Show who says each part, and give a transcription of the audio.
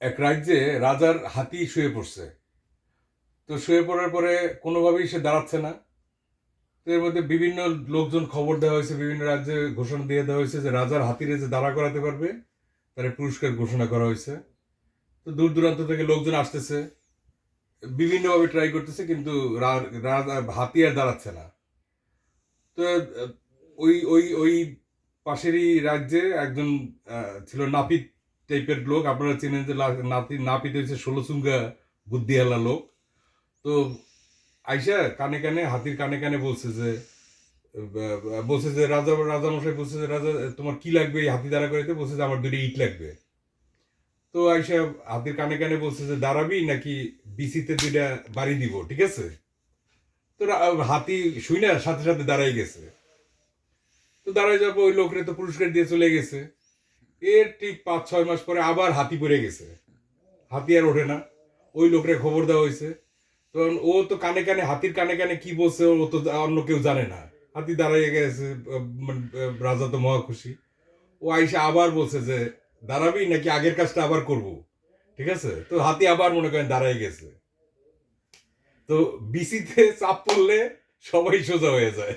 Speaker 1: এক রাজ্যে রাজার হাতি শুয়ে পড়ছে। তো শুয়ে পড়ার পরে কোনোভাবেই সে দাঁড়াচ্ছে না। তো এর মধ্যে বিভিন্ন লোকজন খবর দেওয়া হয়েছে, বিভিন্ন রাজ্যে ঘোষণা দিয়ে দেওয়া হয়েছে যে রাজার হাতিরে যে দাঁড়া করাতে পারবে, তার পুরস্কার ঘোষণা করা হয়েছে। তো দূর দূরান্ত থেকে লোকজন আসতেছে, বিভিন্নভাবে ট্রাই করতেছে, কিন্তু হাতি আর দাঁড়াচ্ছে না। তো, ওই ওই ওই পাশেরই রাজ্যে একজন ছিল নাপিত। টাইপের লোক, আপনারা চেনেন যে নাতি নাপিত হচ্ছে ষোলচুঙ্গা বুদ্ধিওয়ালা লোক। তো আইসা কানে কানে, হাতির কানে কানে বলছে যে বলছে যে, রাজা রাজা মশাই বলছে যে, রাজা, তোমার কি লাগবে? এই হাতি দাঁড়া করাইতে বলছে যে, আমার দুটো ইট লাগবে। তো আইসা হাতির কানে কানে বলছে যে, দাঁড়াবি নাকি বিসিতে দুইটা বাড়ি দিব, ঠিক আছে? তো হাতি শুই না সাথে সাথে দাঁড়াই গেছে। তো দাঁড়াই যাব ওই লোকরে তো পুরস্কার দিয়ে চলে গেছে। এর ঠিক পাঁচ, ছয় মাস পরে আবার হাতি পড়ে গেছে। হাতি আর ওঠে না। ওই লোকরে খবর দেওয়া হয়েছে। তখন ও তো কানে কানে, হাতির কানে কানে কি বলছে, ও তো অন্য কেউ জানে না। হাতি দাঁড়াইয়ে গেছে রাজা তো মহা খুশি। ও আইসা আবার বলছে যে, দাঁড়াবি নাকি আগের কাজটা আবার করব? ঠিক আছে? তো হাতি আবার মনে করেন দাঁড়াই গেছে। তো বিসিতে চাপ পড়লে সবাই সোজা হয়ে যায়।